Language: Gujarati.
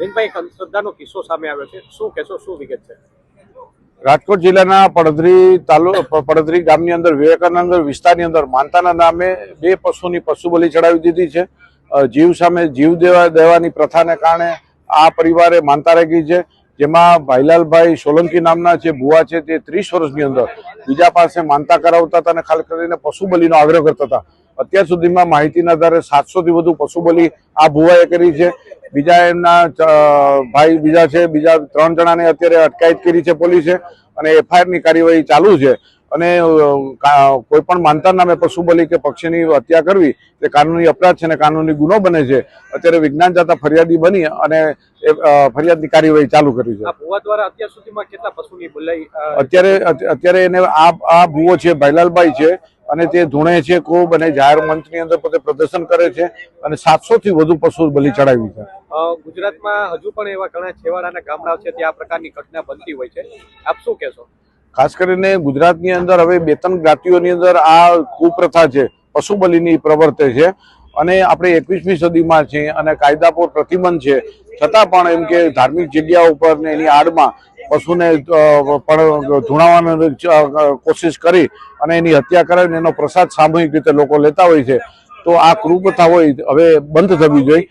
જૈનભાઈ અંધશ્રદ્ધાનો કિસ્સો સામે આવ્યો છે. શું કહેશો, શું વિગત છે? રાજકોટ જિલ્લાના પડધરી તાલુ, પ- પડધરી ગામની અંદર, વિવેકાનંદ વિસ્તારની અંદર માનતાના નામે બે પશુની પશુ બલિ ચડાવી દીધી છે. જીવ સામે જીવ દેવા, દેવાની પ્રથાને કારણે આ પરિવારે માનતા રાખી છે. જેમાં ભાઈલાલભાઈ સોલંકી નામના જે ભુવા છે તે ત્રીસ વર્ષની અંદર બીજા પાસે માનતા કરાવતા હતા અને ખાસ કરીને પશુ બલિનો આગ્રહ કરતા હતા. અત્યાર સુધીમાં માહિતીના આધારે સાતસો થી વધુ પશુ બલી આ ભુવાએ કરી છે. બીજા એમના ભાઈ બીજા છે બીજા ત્રણ જણાને અત્યારે અટકાયત કરી છે પોલીસે અને એફઆઈઆરની કાર્યવાહી ચાલુ છે. અને કોઈ પણ માનતા નામે પશુ બલી કે પક્ષીની હત્યા કરવી તે કાનૂની અપરાધ છે અને કાનૂની ગુનો બને છે. અત્યારે વિજ્ઞાન જાતા ફરિયાદી બની અને ફરિયાદની કાર્યવાહી ચાલુ કરી છે. અત્યારે અત્યારે એને આ આ ભૂવો છે ભાઈલાલભાઈ છે અને તે ધૂણે છે ખૂબ અને જાહેર મંચની અંદર પોતે પ્રદર્શન કરે છે અને સાતસો થી વધુ પશુ બલિ ચડાવી છે. ગુજરાતમાં હજુ પણ એવા ઘણા છેવાડાના ગામડા છે ત્યાં આ પ્રકારની ઘટના બનતી હોય છે. આપ શું કહેશો? ખાસ કરીને ગુજરાતની અંદર હવે બે ત્રણ જ્ઞાતિઓની અંદર આ કુપ્રથા છે પશુ બલિની પ્રવર્તે છે અને આપણે એકવીસમી સદીમાં છીએ અને કાયદા પર પ્રતિબંધ છે. છતાં પણ એમ કે ધાર્મિક જગ્યા ઉપર ને એની આડમાં પશુને પણ ધૂણાવવાની કોશિશ કરી અને એની હત્યા કરાવીને એનો પ્રસાદ સામૂહિક રીતે લોકો લેતા હોય છે. તો આ કૃપતા હોય હવે બંધ થવી જોઈએ.